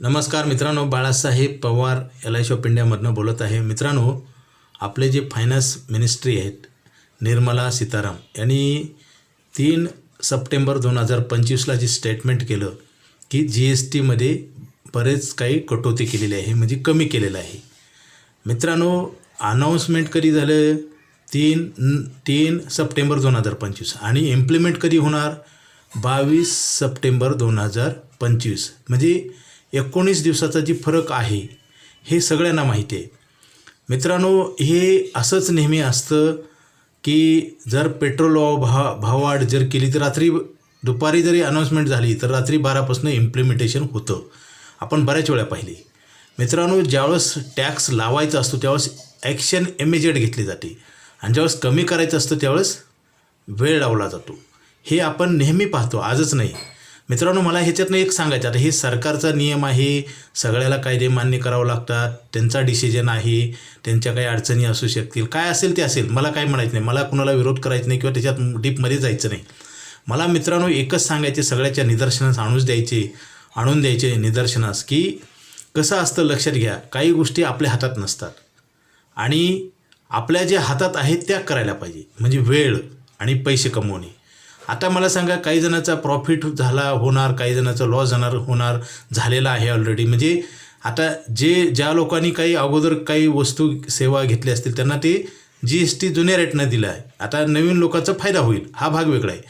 नमस्कार मित्रांनो Balasaheb Pawar L I of इंडियामधनं बोलत आहे. मित्रांनो आपले जे फायनान्स मिनिस्ट्री आहेत निर्मला सीताराम यांनी तीन सप्टेंबर दोन हजार पंचवीसला जे स्टेटमेंट केलं की जी एस टीमध्ये बरेच काही कटोती केलेली आहे म्हणजे कमी केलेलं आहे. मित्रांनो अनाऊन्समेंट कधी झालं? तीन तीन सप्टेंबर दोन हजार पंचवीस आणि इम्प्लिमेंट कधी होणार? बावीस सप्टेंबर दोन हजार पंचवीस. म्हणजे एकोणीस दिवसाचा जी फरक आहे हे सगळ्यांना माहिती आहे. मित्रांनो हे असंच नेहमी असतं की जर पेट्रोल भाव भाववाढ जर केली तर रात्री दुपारी जरी अनाऊन्समेंट झाली तर रात्री बारापासून इम्प्लिमेंटेशन होतं. आपण बऱ्याच वेळा पाहिली. मित्रांनो ज्यावेळेस टॅक्स लावायचा असतो त्यावेळेस ॲक्शन इमिजिएट घेतली जाते. आणि ज्यावेळेस कमी करायचं असतं त्यावेळेस वेळ लावला जातो. हे आपण नेहमी पाहतो. आजच नाही. मित्रांनो मला ह्याच्यातनं एक सांगायचं आता हे सरकारचा नियम आहे. सगळ्याला कायदे मान्य करावं लागतात. त्यांचा डिसिजन आहे. त्यांच्या काही अडचणी असू शकतील. काय असेल ते असेल. मला काय म्हणायचं नाही. मला कुणाला विरोध करायचा नाही किंवा त्याच्यात डीपमध्ये जायचं नाही. मला मित्रांनो एकच सांगायचे सगळ्याच्या निदर्शनास आणूच द्यायचे. आणून द्यायचे निदर्शनास की कसं असतं लक्षात घ्या. काही गोष्टी आपल्या हातात नसतात. आणि आपल्या ज्या हातात आहेत त्या करायला पाहिजे. म्हणजे वेळ आणि पैसे कमवणे. आता मला सांगा काही जणांचा प्रॉफिट झाला होणार काही जणांचा लॉस जाणार होणार झालेला आहे ऑलरेडी म्हणजे आता जे ज्या लोकांनी काही अगोदर काही वस्तू सेवा घेतली असतील त्यांना ते जी एस टी जुन्या रेटनं दिलं आहे. आता नवीन लोकांचा फायदा होईल हा भाग वेगळा आहे.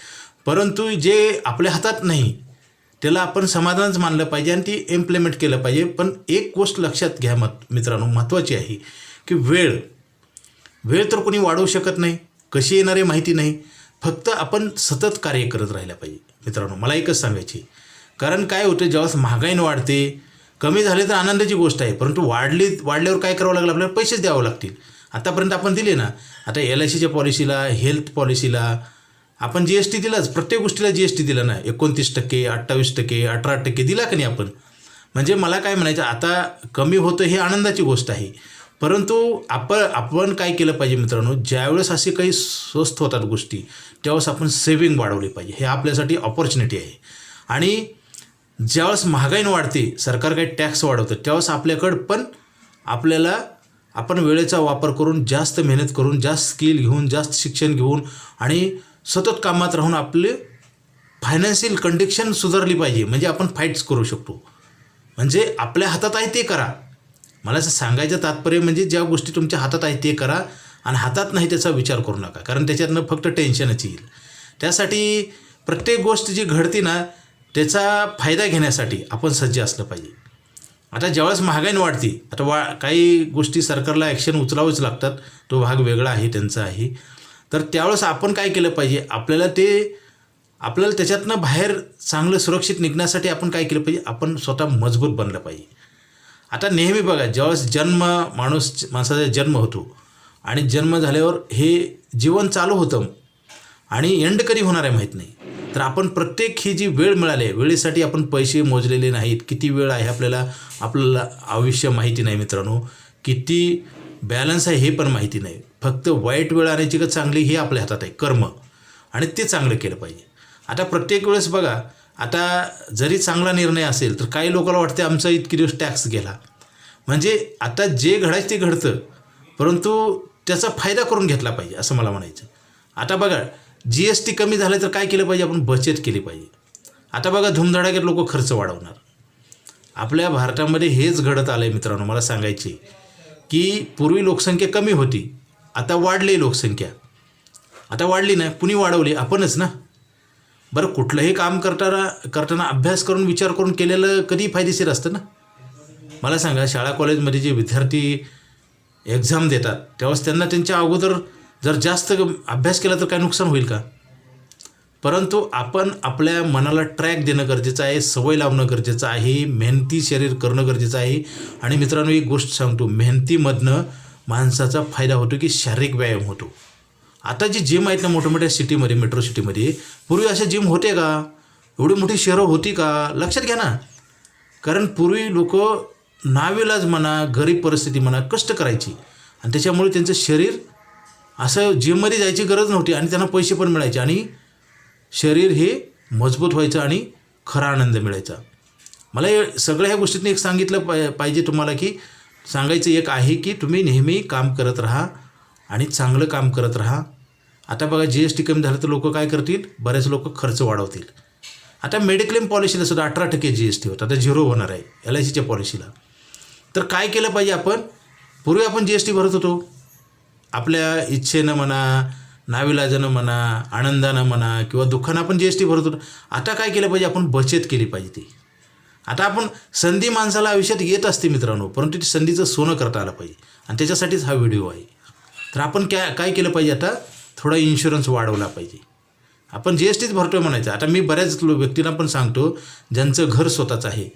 परंतु जे आपल्या हातात नाही त्याला आपण समाधानच मानलं पाहिजे आणि ती इम्प्लिमेंट केलं पाहिजे. पण एक गोष्ट लक्षात घ्या मत मित्रांनो महत्त्वाची आहे की वेळ. वेळ तर कोणी वाढवू शकत नाही कशी येणार आहे माहिती नाही. फक्त आपण सतत कार्य करत राहिलं पाहिजे. मित्रांनो मला एकच सांगायची कारण काय होतं जेव्हा महागाईनं वाढते कमी झाले तर आनंदाची गोष्ट आहे परंतु वाढली वाढल्यावर काय करावं लागलं? आपल्याला पैसेच द्यावं लागतील. आतापर्यंत आपण दिले ना आता एल आय सीच्या पॉलिसीला हेल्थ पॉलिसीला आपण जी एस टी दिलाच प्रत्येक गोष्टीला जी एस टी दिला ना एकोणतीस टक्के अठ्ठावीस टक्के अठरा टक्के दिला का नाही आपण? म्हणजे मला काय म्हणायचं आता कमी होतं हे आनंदाची गोष्ट आहे. परंतु आपण आपण काय केलं पाहिजे मित्रांनो ज्यावेळेस असे काही स्वस्त होतात गोष्टी त्यावेळेस आपण सेविंग वाढवली पाहिजे. हे आपल्यासाठी ऑपॉर्च्युनिटी आहे. आणि ज्यावेळेस महागाईनं वाढते सरकार काही टॅक्स वाढवतं त्यावेळेस आपल्याकडं पण आपल्याला आपण वेळेचा वापर करून जास्त मेहनत करून जास्त स्किल घेऊन जास्त शिक्षण घेऊन आणि सतत कामात राहून आपले फायनान्शियल कंडिक्शन सुधारली पाहिजे. म्हणजे आपण फाईट्स करू शकतो. म्हणजे आपल्या हातात आहे ते करा. मला असं सांगायचं तात्पर्य म्हणजे ज्या गोष्टी तुमच्या हातात आहे ते करा आणि हातात नाही त्याचा विचार करू नका. कारण त्याच्यातनं फक्त टेन्शनच येईल. त्यासाठी प्रत्येक गोष्ट जी घडते ना त्याचा फायदा घेण्यासाठी आपण सज्ज असलं पाहिजे. आता ज्यावेळेस महागाईनं वाढते आता वा काही गोष्टी सरकारला ॲक्शन उचलावंच लागतात. तो भाग वेगळा आहे त्यांचा आहे. तर त्यावेळेस आपण काय केलं पाहिजे? आपल्याला ते आपल्याला त्याच्यातनं बाहेर चांगलं सुरक्षित निघण्यासाठी आपण काय केलं पाहिजे? आपण स्वतः मजबूत बनलं पाहिजे. आता नेहमी बघा ज्यावेळेस जन्म माणूस माणसाचा जन्म होतो आणि जन्म झाल्यावर हे जीवन चालू होतं आणि एंड कधी होणार आहे माहीत नाही. तर आपण प्रत्येक ही जी वेळ मिळाली आहे वेळेसाठी आपण पैसे मोजलेले नाहीत. किती वेळ आहे आपल्याला आपल्याला आयुष्य माहिती नाही मित्रांनो. किती बॅलन्स आहे हे पण माहिती नाही. फक्त वाईट वेळ आणायची का चांगली हे आपल्या हातात आहे. कर्म. आणि ते चांगलं केलं पाहिजे. आता प्रत्येक वेळेस बघा आता जरी चांगला निर्णय असेल तर काही लोकांना वाटते आमचा इतके दिवस टॅक्स गेला. म्हणजे आता जे घडायचं ते घडतं परंतु त्याचा फायदा करून घेतला पाहिजे असं मला म्हणायचं आता बघा जी एस टी कमी झालं तर काय केलं पाहिजे आपण? बचत केली पाहिजे. आता बघा धुमधडाक्यात लोक खर्च वाढवणार. आपल्या भारतामध्ये हेच घडत आलं आहे मित्रांनो मला सांगायचे की पूर्वी लोकसंख्या कमी होती आता वाढली लोकसंख्या. आता वाढली नाही कुणी वाढवली? आपणच ना. बरं कुठलंही काम करताना करताना अभ्यास करून विचार करून केलेलं कधी फायदेशीर असतं ना? मला सांगा शाळा कॉलेजमध्ये जे विद्यार्थी एक्झाम देतात त्यावेळेस त्यांना त्यांच्या अगोदर जर जास्त अभ्यास केला तर काय नुकसान होईल का? परंतु आपण आपल्या मनाला ट्रॅक देणं गरजेचं आहे सवय लावणं गरजेचं आहे मेहनती शरीर करणं गरजेचं आहे. आणि मित्रांनो एक गोष्ट सांगतो मेहनतीमधनं माणसाचा फायदा होतो की शारीरिक व्यायाम होतो. आता जी जिम आहेत ना मोठ्या मोठ्या सिटीमध्ये मेट्रो सिटीमध्ये पूर्वी असे जिम होते का? एवढी मोठी शहरं होती का? लक्षात घ्या ना. कारण पूर्वी लोक नाविलाज म्हणा गरीब परिस्थिती म्हणा कष्ट करायची. आणि त्याच्यामुळे त्यांचं शरीर असं जिममध्ये जायची गरज नव्हती आणि त्यांना पैसे पण मिळायचे. आणि शरीर हे मजबूत व्हायचं आणि खरा आनंद मिळायचा. मला हे सगळ्या ह्या गोष्टीतनं एक सांगितलं पाय पाहिजे तुम्हाला की सांगायचं एक आहे की तुम्ही नेहमी काम करत राहा. आणि चांगलं काम करत राहा. आता बघा जी एस टी कमी झालं तर लोक काय करतील? बरेच लोक खर्च वाढवतील. आता मेडिक्लेम पॉलिसीला सुद्धा अठरा टक्के जी एस टी होतं. आता झिरो होणार आहे एल आय सीच्या पॉलिसीला तर काय केलं पाहिजे आपण? पूर्वी आपण जी एस टी भरत होतो. आपल्या इच्छेनं म्हणा नाविलाजानं म्हणा आनंदानं म्हणा किंवा दुःखानं आपण जी एस टी भरत होतो. आता काय केलं पाहिजे? आपण बचत केली पाहिजे ती. आता आपण संधी माणसाला आयुष्यात येत असते मित्रांनो परंतु ती संधीचं सोनं करता आलं पाहिजे. आणि त्याच्यासाठीच हा व्हिडिओ आहे. तर आपण काय काय केलं पाहिजे आता? थोडा इन्शुरन्स वाढवला पाहिजे. आपण जी एस टीच भरतोय म्हणायचं. आता मी बऱ्याच व्यक्तींना पण सांगतो ज्यांचं घर स्वतःचं आहे.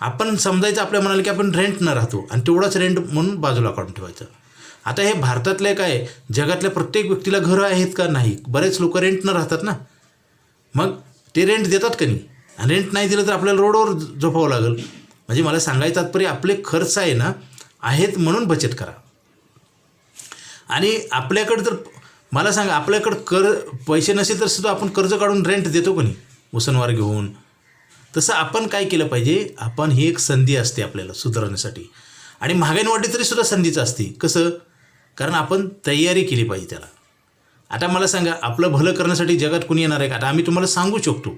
आपण समजायचं आपल्या म्हणाले की आपण रेंट न राहतो आणि तेवढाच रेंट म्हणून बाजूला काढून ठेवायचं. आता हे भारतातले काय जगातल्या प्रत्येक व्यक्तीला घरं आहेत का नाही? बरेच लोक रेंट न राहतात ना. मग ते रेंट देतात का नाही? आणि रेंट नाही दिलं तर आपल्याला रोडवर झोपावं लागेल. म्हणजे मला सांगायचं तात्पर्य आपले खर्च आहे ना आहेत म्हणून बचत करा. आणि आपल्याकडं तर मला सांगा आपल्याकडं कर पैसे नसेल तर सुद्धा आपण कर्ज काढून रेंट देतो कोणी? उसनवार घेऊन. तसं आपण काय केलं पाहिजे? आपण ही एक संधी असते आपल्याला सुधारण्यासाठी. आणि महागाईने वाढली तरी सुद्धा संधीच असते. कसं? कारण आपण तयारी केली पाहिजे त्याला. आता मला सांगा आपलं भलं करण्यासाठी जगात कोणी येणार आहे का? आता आम्ही तुम्हाला सांगू शकतो.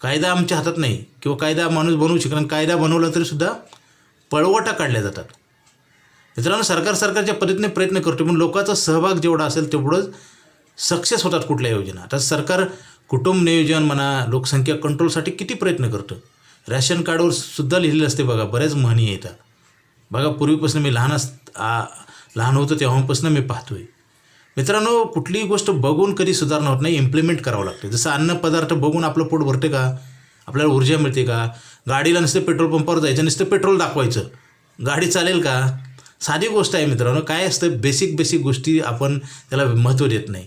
कायदा आमच्या हातात नाही. किंवा कायदा माणूस बनवू शकणार कायदा बनवला तरीसुद्धा पळवटा काढल्या जातात. मित्रांनो सरकार सरकारच्या पद्धतीने प्रयत्न करतो पण लोकांचा सहभाग जेवढा असेल तेवढंच सक्सेस होतात कुठल्या योजना. आता सरकार कुटुंब नियोजन म्हणा लोकसंख्या कंट्रोलसाठी किती प्रयत्न करतं? रॅशन कार्डवर सुद्धा लिहिलेलं असते बघा बऱ्याच म्हणी येतात. बघा पूर्वीपासून मी लहान अस लहान होतो तेव्हापासून मी पाहतोय. मित्रांनो कुठलीही गोष्ट बघून कधी सुधारणा होत नाही इम्प्लिमेंट करावं लागते. जसं अन्नपदार्थ बघून आपलं पोट भरते का? आपल्याला ऊर्जा मिळते का? गाडीला नुसतं पेट्रोल पंपावर जायचं नुसतं पेट्रोल दाखवायचं. गाडी चालेल का? साधी गोष्ट आहे मित्रांनो काय असतं बेसिक बेसिक गोष्टी आपण त्याला महत्त्व देत नाही.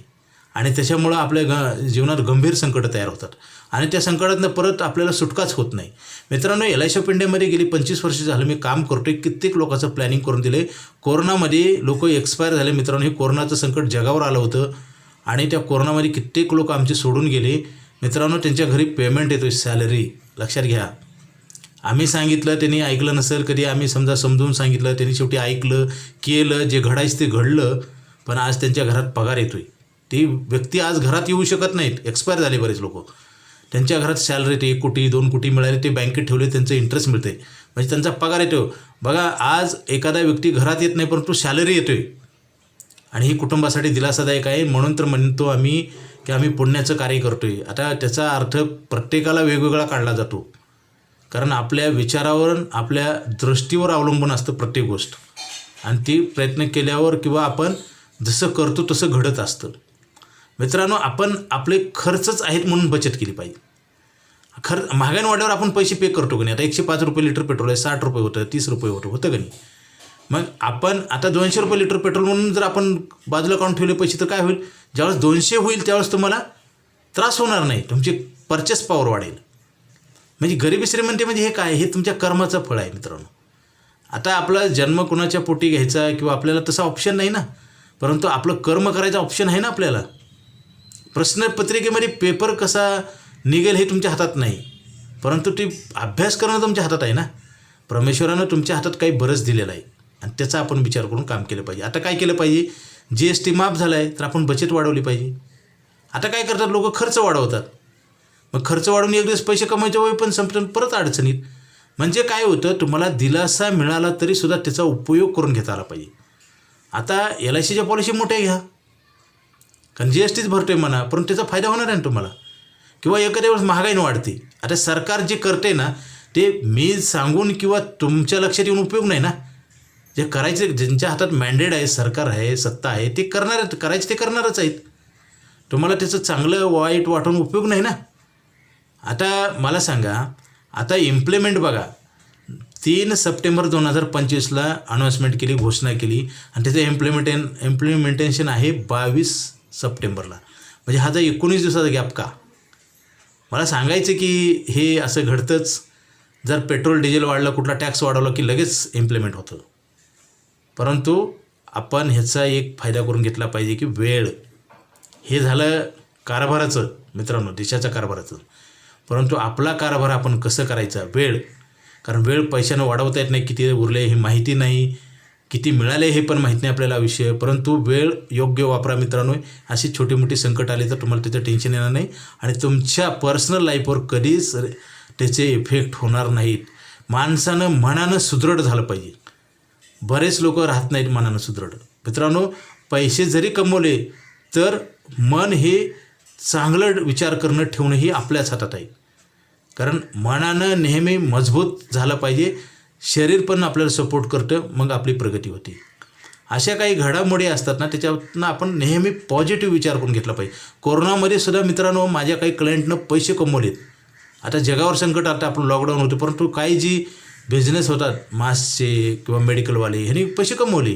आणि त्याच्यामुळं आपल्या ग जीवनात गंभीर संकटं तयार होतात. आणि त्या संकटातनं परत आपल्याला सुटकाच होत नाही. मित्रांनो एल आय सी ऑफ इंडियामध्ये गेली पंचवीस वर्ष झालं मी काम करतोय कित्येक लोकांचं प्लॅनिंग करून दिले कोरोनामध्ये लोक एक्सपायर झाले मित्रांनो हे कोरोनाचं संकट जगावर आलं होतं. आणि त्या कोरोनामध्ये कित्येक लोक आमचे सोडून गेले. मित्रांनो त्यांच्या घरी पेमेंट येतोय सॅलरी लक्षात घ्या. आम्ही सांगितलं त्यांनी ऐकलं नसेल कधी आम्ही समजा समजून सांगितलं त्यांनी शेवटी ऐकलं केलं जे घडायचं ते घडलं पण आज त्यांच्या घरात पगार येतोय. ती व्यक्ती आज घरात येऊ शकत नाहीत एक्सपायर झाले बरेच लोक. त्यांच्या घरात सॅलरी ते एक कोटी दोन कोटी मिळाले ते बँकेत ठेवले त्यांचं इंटरेस्ट मिळते म्हणजे त्यांचा पगार येतो. बघा आज एखादा व्यक्ती घरात येत नाही परंतु सॅलरी येतोय. आणि ही कुटुंबासाठी दिलासादायक आहे. म्हणून तर म्हणतो आम्ही की आम्ही पुण्याचं कार्य करतोय. आता त्याचा अर्थ प्रत्येकाला वेगवेगळा काढला जातो. कारण आपल्या विचारावर आपल्या दृष्टीवर अवलंबून असतं प्रत्येक गोष्ट. आणि ती प्रयत्न केल्यावर किंवा आपण जसं करतो तसं घडत असतं. मित्रांनो आपण आपले खर्चच आहेत म्हणून बचत केली पाहिजे. खर महागाई वाढल्यावर आपण पैसे पे करतो की नाही? आता एकशे पाच रुपये लिटर पेट्रोल आहे साठ रुपये होतं तीस रुपये होतं होतं का नाही? मग आपण आता दोनशे रुपये लिटर पेट्रोल म्हणून जर आपण बाजूला काढून ठेवले पैसे तर काय होईल? ज्यावेळेस दोनशे होईल त्यावेळेस तुम्हाला त्रास होणार नाही. तुमची परचेस पॉवर वाढेल. म्हणजे गरिबी श्रीमंती म्हणजे हे काय? हे तुमच्या कर्माचं फळ आहे मित्रांनो. आता आपला जन्म कुणाच्या पोटी घ्यायचा किंवा आपल्याला तसा ऑप्शन नाही ना? परंतु आपलं कर्म करायचा ऑप्शन आहे ना आपल्याला? प्रश्नपत्रिकेमध्ये पेपर कसा निघेल हे तुमच्या हातात नाही. परंतु ती अभ्यास करणं तुमच्या हातात आहे ना? परमेश्वरानं तुमच्या हातात काही बरंच दिलेलं आहे. आणि त्याचा आपण विचार करून काम केलं पाहिजे. आता काय केलं पाहिजे? जी एस टी माफ झाला आहे तर आपण बचत वाढवली पाहिजे. आता काय करतात लोक? खर्च वाढवतात. मग खर्च वाढवून एक दिवस पैसे कमायच्या वय पण संपतं परत अडचणीत. म्हणजे काय होतं तुम्हाला दिलासा मिळाला तरी सुद्धा त्याचा उपयोग करून घेता आला पाहिजे. आता एल आय सीच्या पॉलिसी मोठ्या घ्या कारण जी एस टीच भरतोय म्हणा परंतु त्याचा फायदा होणार आहे ना तुम्हाला? किंवा एखाद्या वेळेस महागाईनं वाढते. आता सरकार जे करते ना ते मी सांगून किंवा तुमच्या लक्षात येऊन उपयोग नाही ना. जे करायचे ज्यांच्या हातात मॅन्डेड आहे सरकार आहे सत्ता आहे ते करणार करायचे ते करणारच आहेत. तुम्हाला त्याचं चांगलं वाईट वाटून उपयोग नाही ना. आता मला सांगा आता इम्प्लिमेंट बघा. तीन सप्टेंबर दोन हजार पंचवीसला अनाऊन्समेंट केली घोषणा केली आणि त्याचं इम्प्लिमेंटेन इम्प्लिमेंटेशन आहे बावीस सप्टेंबरला. म्हणजे हा जर एकोणीस दिवसाचा गॅप का? मला सांगायचं की हे असं घडतंच. जर पेट्रोल डिझेल वाढलं कुठला टॅक्स वाढवला की लगेच इम्प्लिमेंट होतं. परंतु आपण ह्याचा एक फायदा करून घेतला पाहिजे की वेळ. हे झालं कारभाराचं मित्रांनो देशाच्या कारभाराचं. परंतु आपला कारभार आपण कसं करायचा? वेळ. कारण वेळ पैशानं वाढवता येत नाही. किती उरले हे माहिती नाही. किती मिळाले हे पण माहीत नाही आपल्याला विषय. परंतु वेळ योग्य वापरा मित्रांनो. अशी छोटी मोठी संकट आली तर तुम्हाला त्याचं टेन्शन येणार नाही. आणि तुमच्या पर्सनल लाईफवर कधीच त्याचे इफेक्ट होणार नाहीत. माणसानं मनानं सुदृढ झालं पाहिजे. बरेच लोक राहत नाहीत मनानं सुदृढ. मित्रांनो पैसे जरी कमवले तर मन हे चांगलं विचार करणं ठेवणं ही आपल्याच हातात आहे. कारण मनानं नेहमी मजबूत झालं पाहिजे. शरीर पण आपल्याला सपोर्ट करतं मग आपली प्रगती होते. अशा काही घडामोडी असतात ना त्याच्यातनं आपण नेहमी पॉझिटिव्ह विचार करून घेतला पाहिजे. कोरोनामध्ये सुद्धा मित्रांनो माझ्या काही क्लायंटनं पैसे कमवलेत. आता जगावर संकट आता आपण लॉकडाऊन होते परंतु काही जी बिझनेस होतात मास्कचे किंवा मेडिकलवाले ह्यांनी पैसे कमवले.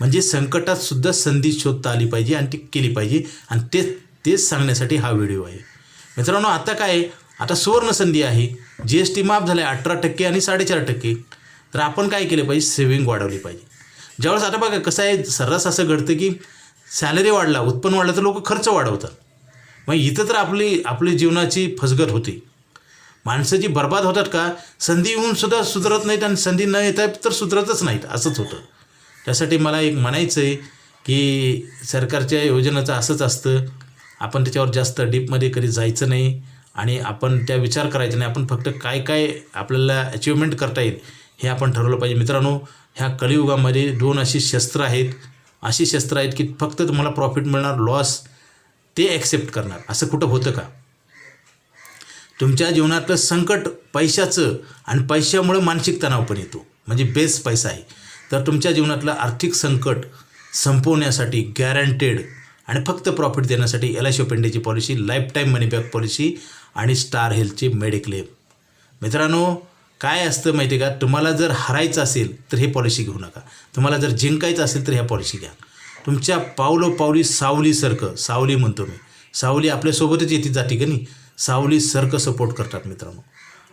म्हणजे संकटात सुद्धा संधी शोधता आली पाहिजे आणि ती केली पाहिजे. आणि तेच तेच सांगण्यासाठी हा व्हिडिओ आहे. मित्रांनो आता काय आहे? आता सुवर्ण संधी आहे. जी एस टी माफ झाला आहे अठरा टक्के आणि साडेचार टक्के. तर आपण काय केलं पाहिजे? सेविंग वाढवली पाहिजे. ज्यावेळेस आता बघा कसं आहे सर्रास असं घडतं की सॅलरी वाढला उत्पन्न वाढलं तर लोक खर्च वाढवतात. मग इथं तर आपली आपली जीवनाची फसगत होते. माणसं जी बर्बाद होतात का संधी येऊन सुद्धा सुधरत नाहीत आणि संधी न येत तर सुधरतच नाहीत असंच होतं. त्यासाठी मला एक म्हणायचं आहे की सरकारच्या योजनेचं असंच असतं. आपण त्याच्यावर जास्त डीपमध्ये कधी जायचं नाही. आणि आपण त्या विचार करायचा नाही. आपण फक्त काय काय आपल्याला अचिव्हमेंट करता येईल हे आपण ठरवलं पाहिजे. मित्रांनो ह्या कलियुगामध्ये दोन अशी शस्त्र आहेत. अशी शस्त्र आहेत की फक्त तुम्हाला प्रॉफिट मिळणार लॉस ते ॲक्सेप्ट करणार. असं कुठं होतं का? तुमच्या जीवनातलं संकट पैशाचं आणि पैशामुळे मानसिक तणाव पण येतो. म्हणजे बेस पैसा आहे. तर तुमच्या जीवनातलं आर्थिक संकट संपवण्यासाठी गॅरंटेड आणि फक्त प्रॉफिट देण्यासाठी L I C of policy life time money back policy आणि स्टार हेल्थची मेडिक्लेम. मित्रांनो काय असतं माहिती आहे का? तुम्हाला जर हरायचं असेल तर हे पॉलिसी घेऊ नका. तुम्हाला जर जिंकायचं असेल तर ह्या पॉलिसी घ्या. तुमच्या पावलो पावली सावलीसारखं सावली म्हणतो मी. सावली आपल्यासोबतच येते जाते का नाही? सावली सारखं सपोर्ट करतात मित्रांनो.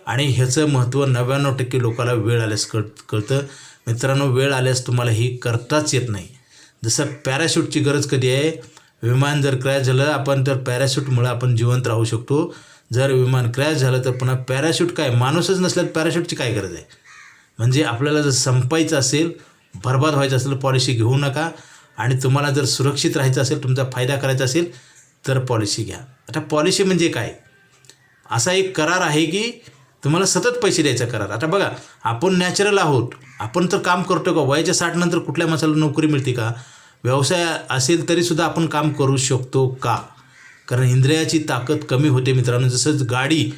आणि ह्याचं महत्त्व नव्याण्णव टक्के लोकाला वेळ आल्यास कळ कळतं. मित्रांनो वेळ आल्यास तुम्हाला ही करताच येत नाही. जसं पॅराशूटची गरज कधी आहे? विमान जर क्रॅश झालं आपण तर पॅराशूटमुळे आपण जिवंत राहू शकतो. जर विमान क्रॅश झालं तर पुन्हा पॅराशूट काय? माणूसच नसल्यात पॅराशूटची काय गरज आहे? म्हणजे आपल्याला जर संपायचं असेल बरबाद व्हायचं असेल पॉलिसी घेऊ नका. आणि तुम्हाला जर सुरक्षित राहायचं असेल तुमचा फायदा करायचा असेल तर पॉलिसी घ्या. आता पॉलिसी म्हणजे काय? असा एक करार आहे की तुम्हाला सतत पैसे द्यायचा करार. आता बघा आपण नॅचरल आहोत. आपण तर काम करतो का? वयाच्या साठ नंतर कुठल्या माणसाला नोकरी मिळते का? व्यवसाय असेल तरीसुद्धा आपण काम करू शकतो का? कारण इंद्रियाची ताकद कमी होते मित्रांनो. जसंच गाडी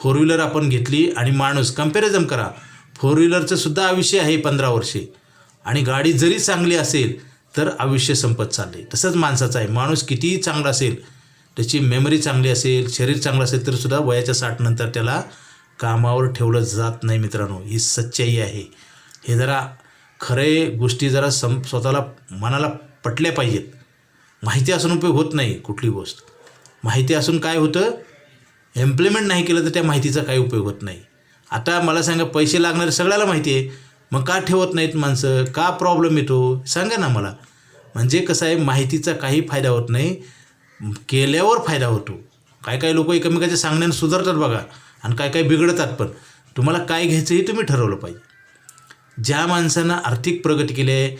फोर व्हीलर आपण घेतली आणि माणूस कंपॅरिझन करा. फोर व्हीलरचं सुद्धा आयुष्य आहे पंधरा वर्षे. आणि गाडी जरी चांगली असेल तर आयुष्य संपत चालले तसंच माणसाचं आहे. माणूस कितीही चांगला असेल त्याची मेमरी चांगली असेल शरीर चांगलं असेल तर सुद्धा वयाच्या साठनंतर त्याला कामावर ठेवलं जात नाही मित्रांनो. ही सच्चाई आहे. हे जरा खरे गोष्टी जरा सम स्वतःला मनाला पटल्या पाहिजेत. माहिती असून उपयोग होत नाही कुठली गोष्ट. माहिती असून काय होतं? इम्प्लिमेंट नाही केलं तर त्या माहितीचा काही उपयोग होत नाही. आता मला सांगा पैसे लागणारे सगळ्याला माहिती आहे. मग का ठेवत नाहीत माणसं? का प्रॉब्लेम येतो? सांगा ना मला. म्हणजे कसं आहे माहितीचा काही फायदा होत नाही. केल्यावर फायदा होतो. काय काय लोक एकमेकाच्या सांगण्यानं सुधारतात बघा. आणि काय काय बिघडतात पण. तुम्हाला काय घ्यायचं हे तुम्ही ठरवलं पाहिजे. ज्या माणसानं आर्थिक प्रगती केली आहे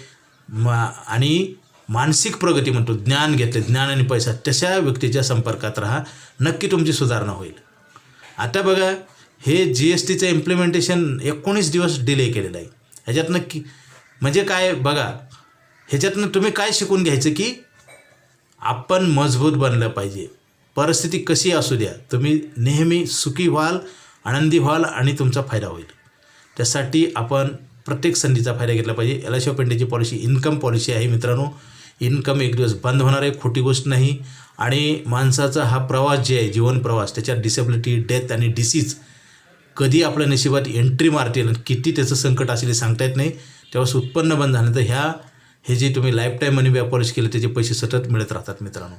मा आणि मानसिक प्रगती म्हणतो ज्ञान घेतले ज्ञान आणि पैसा तशा व्यक्तीच्या संपर्कात राहा. नक्की तुमची सुधारणा होईल. आता बघा हे जी एस टीचं इम्प्लिमेंटेशन एकोणीस दिवस डिले केलेलं आहे. ह्याच्यातनं की म्हणजे काय बघा ह्याच्यातनं तुम्ही काय शिकून घ्यायचं की आपण मजबूत बनलं पाहिजे. परिस्थिती कशी असू द्या तुम्ही नेहमी सुखी व्हाल आनंदी व्हाल आणि तुमचा फायदा होईल. त्यासाठी आपण प्रत्येक संधीचा फायदा घेतला पाहिजे. एल आय ऑफ इंडियाची पॉलिसी इन्कम पॉलिसी आहे मित्रांनो. इन्कम एक दिवस बंद होणार आहे खोटी गोष्ट नाही. आणि माणसाचा हा प्रवास जे आहे जीवन प्रवास त्याच्यात डिसेबिलिटी डेथ आणि डिसीज कधी आपल्या नशिबात एंट्री मारतील आणि किती त्याचं संकट असेल हे सांगता येत नाही. तेव्हा उत्पन्न बंद झालं तर ह्या हे जे तुम्ही लाईफ टाईम मनी बॅक केलं त्याचे पैसे सतत मिळत राहतात मित्रांनो.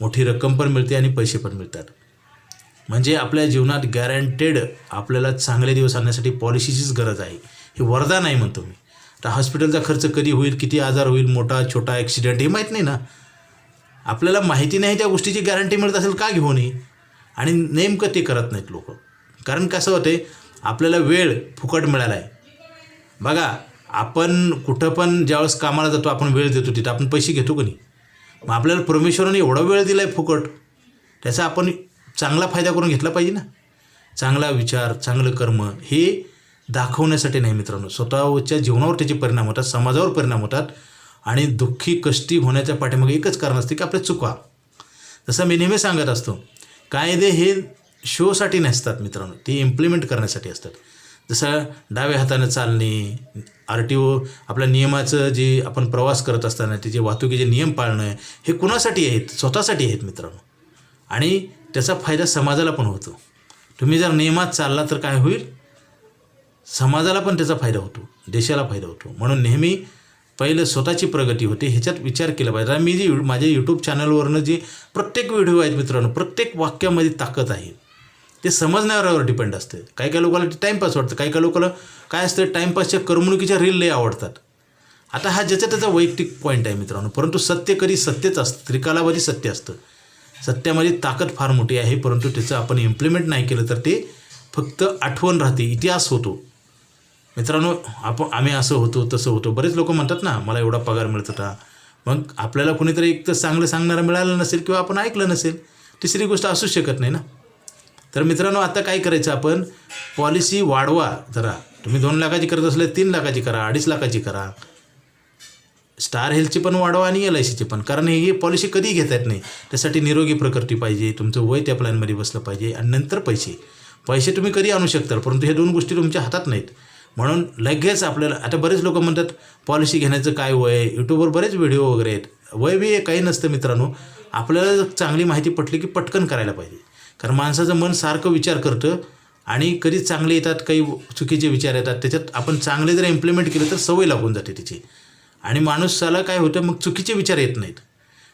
मोठी रक्कम पण मिळते आणि पैसे पण मिळतात. म्हणजे आपल्या जीवनात गॅरंटेड आपल्याला चांगले दिवस आणण्यासाठी पॉलिसीचीच गरज आहे. हे वरदान आहे म्हणतो मी तर हॉस्पिटलचा खर्च कधी होईल किती आजार होईल मोठा छोटा ॲक्सिडेंट हे माहीत नाही ना. आपल्याला माहिती नाही त्या गोष्टीची गॅरंटी मिळत असेल का घेऊ नये आणि नेमकं ते करत नाहीत लोक. कारण कसं होते आपल्याला वेळ फुकट मिळाला आहे बघा आपण कुठं पण ज्यावेळेस कामाला जातो आपण वेळ देतो तिथं. आपण पैसे घेतो का नाही? मग आपल्याला परमेश्वराने एवढा वेळ दिला आहे फुकट. त्याचा आपण चांगला फायदा करून घेतला पाहिजे ना. चांगला विचार चांगलं कर्म हे दाखवण्यासाठी नाही मित्रांनो. स्वतःच्या जीवनावर त्याचे परिणाम होतात समाजावर परिणाम होतात आणि दुःखी कष्टी होण्याच्या पाठीमागे एकच कारण असते की आपल्या चुका. जसं मी नेहमी सांगत असतो कायदे हे शोसाठी नसतात मित्रांनो ते इम्प्लिमेंट करण्यासाठी असतात. जसं डाव्या हातानं चालणे आर टी ओ आपल्या नियमाचं जे आपण प्रवास करत असताना त्याचे वाहतुकीचे नियम पाळणं हे कुणासाठी आहेत? स्वतःसाठी आहेत मित्रांनो. आणि त्याचा फायदा समाजाला पण होतो. तुम्ही जर नियमात चालला तर काय होईल? समाजाला पण त्याचा फायदा होतो देशाला फायदा होतो. म्हणून नेहमी पहिलं स्वतःची प्रगती होते ह्याच्यात विचार केला पाहिजे. आणि मी जे माझ्या यूट्यूब चॅनलवरनं जे प्रत्येक व्हिडिओ आहेत मित्रांनो प्रत्येक वाक्यामध्ये ताकद आहे. ते समजण्यावर डिपेंड असते. काही काही लोकांना टाईमपास वाटतं काही काही लोकांना काय असतं टाईमपासच्या करमणुकीच्या रील लय आवडतात. आता हा ज्याचा त्याचा वैयक्तिक पॉईंट आहे मित्रांनो परंतु सत्य कधी सत्यच असतं त्रिकालावधी सत्य असतं. सत्यामध्ये ताकद फार मोठी आहे परंतु त्याचं आपण इम्प्लिमेंट नाही केलं तर ते फक्त आठवण राहते इतिहास होतो. मित्रांनो आपण आम्ही असं होतो तसं होतो. बरेच लोक म्हणतात ना मला एवढा पगार मिळत होता मग आपल्याला कुणीतरी एक तर चांगलं सांगणारं मिळालं नसेल किंवा आपण ऐकलं नसेल तिसरी गोष्ट असूच शकत नाही ना. तर मित्रांनो आता काय करायचं आपण? पॉलिसी वाढवा जरा. तुम्ही दोन लाखाची करत असले तीन लाखाची करा अडीच लाखाची करा. स्टार हेल्थची पण वाढवा आणि एल आय सीची पण कारण ही पॉलिसी कधी घेता येत नाही. त्यासाठी निरोगी प्रकृती पाहिजे तुमचं वय त्या प्लॅनमध्ये बसलं पाहिजे आणि नंतर पैसे. पैसे तुम्ही कधी आणू शकता परंतु हे दोन गोष्टी तुमच्या हातात नाहीत. म्हणून लगेच आपल्याला आता बरेच लोक म्हणतात पॉलिसी घेण्याचं काय वय? आहे यूट्यूबवर बरेच व्हिडिओ वगैरे आहेत. वय बी काही नसतं मित्रांनो. आपल्याला चांगली माहिती पटली की पटकन करायला पाहिजे. कारण माणसाचं मन सारखं विचार करतं आणि कधी चांगले येतात काही चुकीचे विचार येतात त्याच्यात आपण चांगले जर इम्प्लिमेंट केलं तर सवय लागून जाते त्याची आणि माणूसाला काय होतं मग चुकीचे विचार येत नाहीत.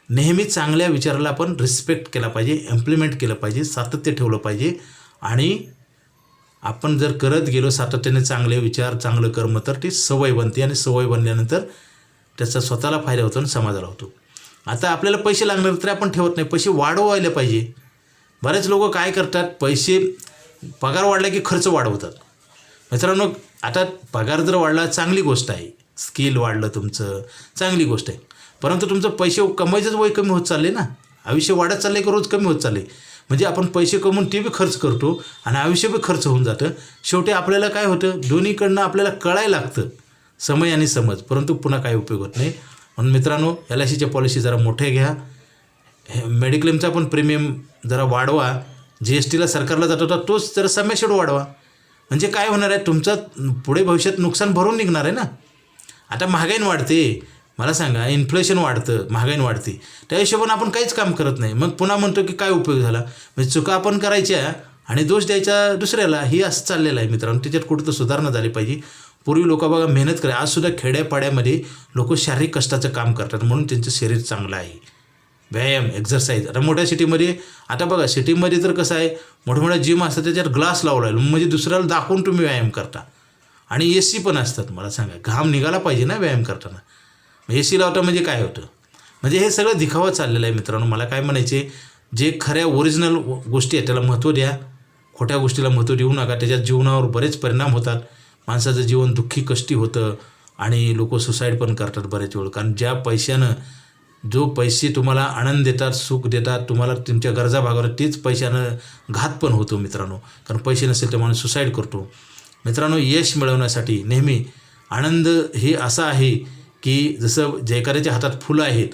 नेहमी चांगल्या विचाराला आपण रिस्पेक्ट केला पाहिजे इम्प्लिमेंट केलं पाहिजे सातत्य ठेवलं पाहिजे आणि आपण जर करत गेलो सातत्याने चांगले विचार चांगलं कर्म तर ती सवय बनते आणि सवय बनल्यानंतर त्याचा स्वतःला फायदा होतो आणि समाजाला होतो. आता आपल्याला पैसे लागणार तरी आपण ठेवत नाही. पैसे वाढवायला पाहिजे. बरेच लोक काय करतात पैसे पगार वाढला की खर्च वाढवतात. मित्रांनो आता पगार जर वाढला चांगली गोष्ट आहे. स्किल वाढलं तुमचं चांगली गोष्ट आहे. परंतु तुमचं पैसे कमवायचंच वय कमी होत चालले ना. आयुष्य वाढत चाललं की रोज कमी होत चालले म्हणजे आपण पैसे कमवून ते बी खर्च करतो आणि आयुष्य बी खर्च होऊन जातं. शेवटी आपल्याला काय होतं? दोन्हीकडनं आपल्याला कळायला लागतं. समय आणि समज. परंतु पुन्हा काही उपयोग होत नाही. म्हणून मित्रांनो एल आय सीच्या पॉलिसी जरा मोठ्या घ्या. हे मेडिक्लेमचा पण प्रीमियम जरा वाढवा. जी एस टीला सरकारला जात होता तोच जरा सम्याशेड वाढवा. म्हणजे काय होणार आहे? तुमचं पुढे भविष्यात नुकसान भरून निघणार आहे ना? आता महागाईन वाढते. मला सांगा इन्फ्लेशन वाढतं महागाईन वाढते. त्या हिशोबाने आपण काहीच काम करत नाही. मग पुन्हा म्हणतो की काय उपयोग झाला? म्हणजे चुका आपण करायच्या आणि दोष द्यायचा दुसऱ्याला ही असं चाललेलं आहे मित्रांनो. त्याच्यात कुठं तर सुधारणा झाली पाहिजे. पूर्वी लोक बघा मेहनत करा आजसुद्धा खेड्यापाड्यामध्ये लोक शारीरिक कष्टाचं काम करतात म्हणून त्यांचं शरीर चांगलं आहे. व्यायाम एक्झरसाईज आता मोठ्या सिटीमध्ये आता बघा सिटीमध्ये तर कसं आहे मोठमोठ्या जिम असतात त्याच्यात ग्लास लावला आहे म्हणजे दुसऱ्याला दाखवून तुम्ही व्यायाम करता. आणि ए सी पण असतात मला सांगा. घाम निघाला पाहिजे ना व्यायाम करताना? ए सी लावता म्हणजे काय होतं? म्हणजे हे सगळं दिखावा चाललेलं आहे मित्रांनो. मला काय म्हणायचे जे खऱ्या ओरिजिनल गोष्टी आहेत त्याला महत्त्व द्या. खोट्या गोष्टीला महत्त्व देऊ नका. त्याच्यात जीवनावर बरेच परिणाम होतात. माणसाचं जीवन दुःखी कष्टी होतं आणि लोक सुसाईड पण करतात बरेच वेळ. कारण ज्या पैशानं जो पैसे तुम्हाला आनंद देतात सुख देतात तुम्हाला तुमच्या गरजा भागवतात तेच पैशानं घात पण होतो मित्रांनो. कारण पैसे नसेल तर माणूस सुसाईड करतो. मित्रांनो यश मिळवण्यासाठी नेहमी आनंद हे असा आहे की जसं जयकाराच्या हातात फुलं आहेत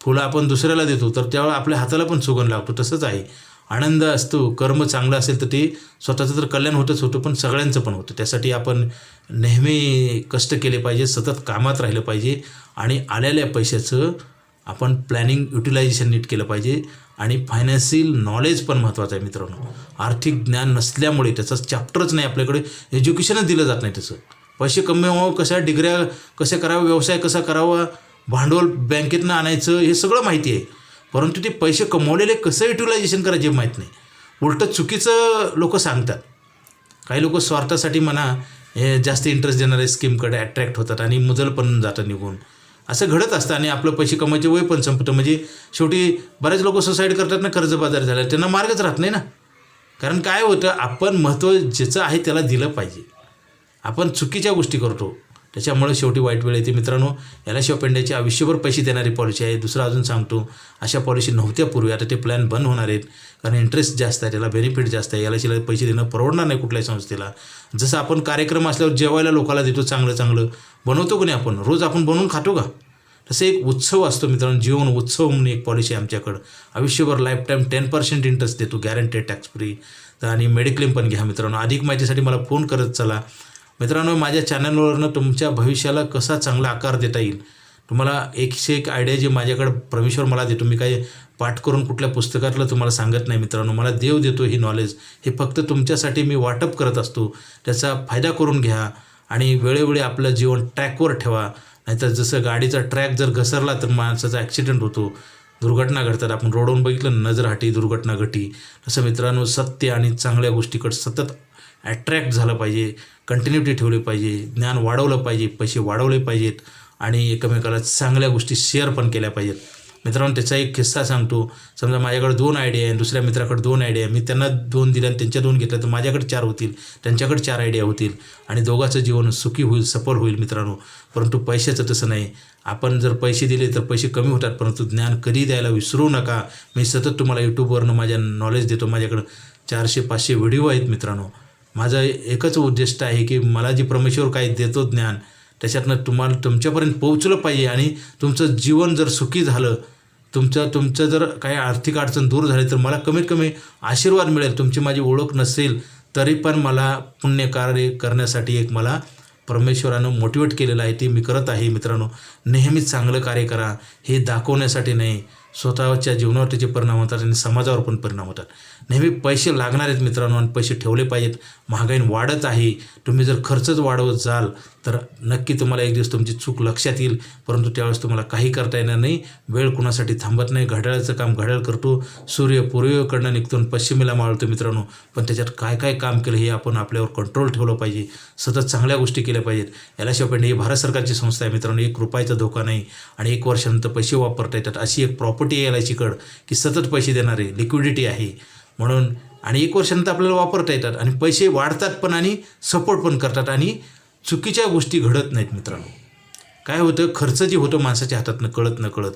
फुलं आपण दुसऱ्याला देतो तर त्यावेळेला आपल्या हाताला पण सुगंध लागतो तसंच आहे. आनंद असतो कर्म चांगलं असेल तर ते स्वतःचं तर कल्याण होतच होतं पण सगळ्यांचं पण होतं. त्यासाठी आपण नेहमी कष्ट केले पाहिजे सतत कामात राहिलं पाहिजे आणि आलेल्या पैशाचं आपण प्लॅनिंग युटिलायझेशन नीट केलं पाहिजे आणि फायनान्शियल नॉलेज पण महत्त्वाचं आहे मित्रांनो. आर्थिक ज्ञान नसल्यामुळे त्याचं चॅप्टरच नाही आपल्याकडे एज्युकेशनच दिलं जात नाही त्याचं. पैसे कमी व्हावं कशा डिग्र्या कशा करावं व्यवसाय कसा करावा भांडवल बँकेतनं आणायचं हे सगळं माहिती आहे. परंतु ते पैसे कमवलेले कसं युटिलायझेशन करायचे माहीत नाही. उलटं चुकीचं लोक सांगतात. काही लोक स्वार्थासाठी म्हणा हे जास्त इंटरेस्ट देणारे स्कीमकडे अट्रॅक्ट होतात आणि मुजल पण जातं निघून. असं घडत असतं आणि आपलं पैसे कमायचे वय पण संपतं. म्हणजे शेवटी बरेच लोक सुसाईड करतात ना कर्जबाजारी झाल्या त्यांना मार्गच राहत नाही ना. कारण काय होतं आपण महत्त्व ज्याचं आहे त्याला दिलं पाहिजे. आपण चुकीच्या गोष्टी करतो. त्याच्यामुळे शेवटी वाईट वेळ येते मित्रांनो. याला शिवाय आयुष्यभर पैसे देणारी पॉलिसी आहे. दुसरं अजून सांगतो अशा पॉलिसी नव्हत्या पूर्वी. आता ते प्लॅन बंद होणार आहेत. कारण इंटरेस्ट जास्त आहे त्याला बेनिफिट जास्त आहे. याला शिला पैसे देणं परवडणार नाही कुठल्याही संस्थेला. जसं आपण कार्यक्रम असल्यावर जेवायला लोकांना देतो चांगलं चांगलं. बनवतो की नाही आपण? रोज आपण बनवून खातो का? तसं एक उत्सव असतो मित्रांनो. जीवन उत्सव म्हणून एक पॉलिसी आहे आमच्याकडं. आयुष्यभर life time ten percent interest देतो. गॅरंटेड टॅक्स फ्री तर आणि मेडिक्लेम पण घ्या मित्रांनो. अधिक माहितीसाठी मला फोन करत चला. मित्रांनो माझ्या चॅनलवरनं तुमच्या भविष्याला कसा चांगला आकार देता येईल? तुम्हाला एकशे एक आयडिया जे माझ्याकडे परमेश्वर मला देतो मी काही पाठ करून कुठल्या पुस्तकातलं तुम्हाला सांगत नाही मित्रांनो. मला देव देतो ही नॉलेज हे फक्त तुमच्यासाठी मी वाटप करत असतो. त्याचा फायदा करून घ्या आणि वेळोवेळी आपलं जीवन ट्रॅकवर ठेवा. नाहीतर जसं गाडीचा ट्रॅक जर घसरला तर माणसाचा ॲक्सिडेंट होतो. दुर्घटना घडतात. आपण रोडवरून बघितलं नजरहाटी नजर दुर्घटना घटी. तसं मित्रांनो सत्य आणि चांगल्या गोष्टीकडे सतत ॲट्रॅक्ट झालं पाहिजे. कंटिन्युटी ठेवली पाहिजे ज्ञान वाढवलं पाहिजे पैसे वाढवले पाहिजेत आणि एकमेकाला चांगल्या गोष्टी शेअर पण केल्या पाहिजेत. मित्रांनो त्याचा एक किस्सा सांगतो. समजा माझ्याकडे दोन आयडिया आहे दुसऱ्या मित्राकडे दोन आयडिया आहे. मी त्यांना दोन दिल्या आणि त्यांच्या दोन घेतल्या तर माझ्याकडे चार होतील त्यांच्याकडे चार आयडिया होतील आणि दोघांचं जीवन सुखी होईल सफल होईल मित्रांनो. परंतु पैशाचं तसं नाही. आपण जर पैसे दिले तर पैसे कमी होतात परंतु ज्ञान कधी द्यायला विसरू नका. मी सतत तुम्हाला यूट्यूबवरनं माझ्या नॉलेज देतो. माझ्याकडं चारशे पाचशे व्हिडिओ आहेत मित्रांनो. माझं एकच उद्दिष्ट आहे की मला जी परमेश्वर काही देतो ज्ञान त्याच्यातनं तुम्हाला तुमच्यापर्यंत पोहोचलं पाहिजे आणि तुमचं जीवन जर सुखी झालं तुमचं तुमचं जर काही आर्थिक अडचण दूर झाली तर मला कमीत कमी आशीर्वाद मिळेल. तुमची माझी ओळख नसेल तरी पण मला पुण्यकार्य करण्यासाठी एक मला परमेश्वरानं मोटिवेट केलेलं आहे ते मी करत आहे मित्रांनो. नेहमीच चांगलं कार्य करा हे दाखवण्यासाठी नाही. स्वतःच्या जीवनावर त्याचे परिणाम होतात आणि समाजावर पण परिणाम होतात. नेहमी पैसे लागणार आहेत मित्रांनो आणि पैसे ठेवले पाहिजेत. महागाई वाढत आहे. तुम्ही जर खर्चच वाढवत जाल तर नक्की तुम्हाला एक दिवस तुमची चूक लक्षात येईल. परंतु त्यावेळेस तुम्हाला काही करता येणार नाही. वेळ कुणासाठी थांबत नाही. घड्याळाचं काम घड्याळ करतो. सूर्य पूर्वेकडनं निघतो आणि पश्चिमेला मावळतो मित्रांनो. पण त्याच्यात काय काय काम केलं हे आपण आपल्यावर कंट्रोल ठेवलं पाहिजे. सतत चांगल्या गोष्टी केल्या पाहिजेत. याला शिवाय ही भारत सरकारची संस्था आहे मित्रांनो. एक रुपयाचा धोका नाही. आणि एक वर्षानंतर पैसे वापरता येतात. अशी एक प्रॉपर्टी एल आय की सतत पैसे देणारे लिक्विडिटी आहे. म्हणून आणि एक वर्षानंतर आपल्याला वापरता येतात आणि पैसे वाढतात पण आणि सपोर्ट पण करतात आणि चुकीच्या गोष्टी घडत नाहीत मित्रांनो. काय होतं खर्च जे होतो माणसाच्या हातातनं कळत न कळत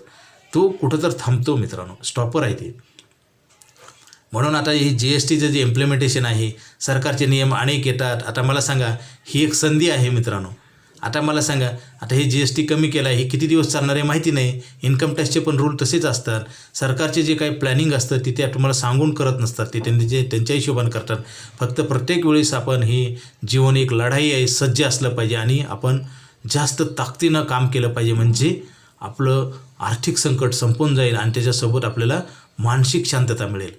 तो कुठं तर थांबतो मित्रांनो. स्टॉपर आहे ते. म्हणून आता हे जी एस टीचं जे इम्प्लिमेंटेशन आहे सरकारचे नियम अनेक येतात. आता मला सांगा ही एक संधी आहे मित्रांनो. आता मला सांगा आता हे जी एस टी कमी केलं आहे हे किती दिवस चालणार आहे माहिती नाही. इन्कम टॅक्सचे पण रूल तसेच असतात. सरकारचे जे काही प्लॅनिंग असतं ते ते तुम्हाला सांगून करत नसतात. ते त्यांनी जे त्यांच्या हिशोबाने करतात. फक्त प्रत्येक वेळेस आपण ही जीवन एक लढाई आहे सज्ज असलं पाहिजे आणि आपण जास्त ताकदीनं काम केलं पाहिजे. म्हणजे आपलं आर्थिक संकट संपून जाईल आणि त्याच्यासोबत आपल्याला मानसिक शांतता मिळेल.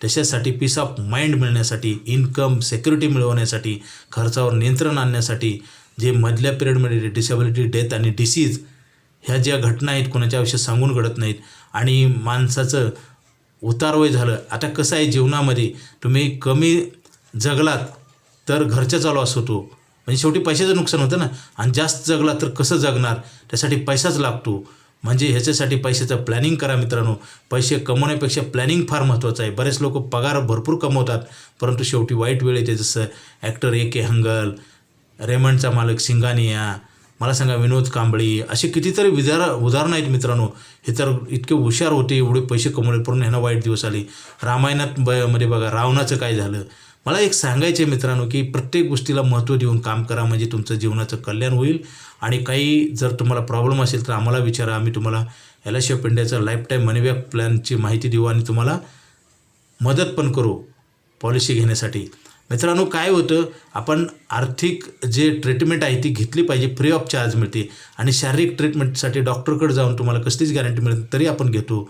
त्याच्यासाठी पीस ऑफ माइंड मिळण्यासाठी इन्कम सेक्युरिटी मिळवण्यासाठी खर्चावर नियंत्रण आणण्यासाठी जे मधल्या पिरियडमध्ये डिसेबिलिटी डेथ आणि डिसीज ह्या ज्या घटना आहेत कोणाच्या आयुष्यात सांगून घडत नाहीत. आणि माणसाचं उतारवय झालं. आता कसं आहे जीवनामध्ये? तुम्ही कमी जगलात तर घरच्याचा लॉस होतो म्हणजे शेवटी पैशाचं नुकसान होतं ना? आणि जास्त जगला तर कसं जगणार? त्यासाठी पैसाच लागतो. म्हणजे ह्याच्यासाठी पैशाचं प्लॅनिंग करा मित्रांनो. पैसे कमवण्यापेक्षा प्लॅनिंग फार महत्त्वाचं आहे. बरेच लोक पगार भरपूर कमवतात. परंतु शेवटी वाईट वेळ येते जसं ॲक्टर ए के हंगल रेमंडचा मालक सिंगानिया मला सांगा विनोद कांबळी असे कितीतरी विदार उदाहरणं आहेत मित्रांनो. हे तर इतके हुशार होते एवढे पैसे कमवले पण ह्यांना वाईट दिवस आले. रामायणात ब मध्ये बघा रावणाचं काय झालं? मला एक सांगायचं आहे मित्रांनो की प्रत्येक गोष्टीला महत्त्व देऊन काम करा म्हणजे तुमचं जीवनाचं कल्याण होईल. आणि काही जर तुम्हाला प्रॉब्लेम असेल तर आम्हाला विचारा. आम्ही तुम्हाला एल आय सी ऑफ इंडियाचा लाईफ टाईम मनीबॅक प्लॅनची माहिती देऊ आणि तुम्हाला मदत पण करू पॉलिसी घेण्यासाठी. मित्रांनो काय होतं आपण आर्थिक जे ट्रीटमेंट आहे ती घेतली पाहिजे फ्री ऑफ चार्ज मिळते. आणि शारीरिक ट्रीटमेंटसाठी डॉक्टरकडे जाऊन तुम्हाला कसलीच गॅरंटी मिळते तरी आपण घेतो.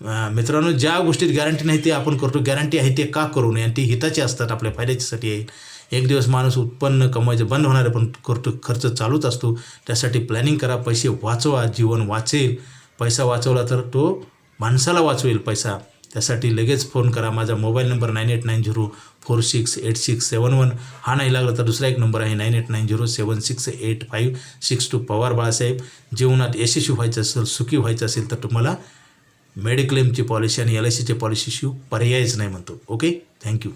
मित्रांनो ज्या गोष्टीत गॅरंटी नाही ते आपण करतो. गॅरंटी आहे ते का करू नये? आणि ती हिताची असतात आपल्या फायद्याच्यासाठी. आहे एक दिवस माणूस उत्पन्न कमवायचं बंद होणार आहे पण करतो खर्च चालूच असतो. त्यासाठी प्लॅनिंग करा पैसे वाचवा जीवन वाचेल. पैसा वाचवला तर तो माणसाला वाचवेल पैसा. त्यासाठी लगेच फोन करा. माझा mobile number nine eight nine zero four six eight six seven one. हा नाही लागला तर दुसरा एक नंबर आहे nine eight nine zero seven six eight five six two Pawar Balasaheb. जीवनात यशस्वी व्हायचं असेल सुखी व्हायचं असेल तर तुम्हाला मेडिक्लेमची पॉलिसी आणि एल आय सीची पॉलिसी शिव पर्यायच नाही म्हणतो. ओके? थँक्यू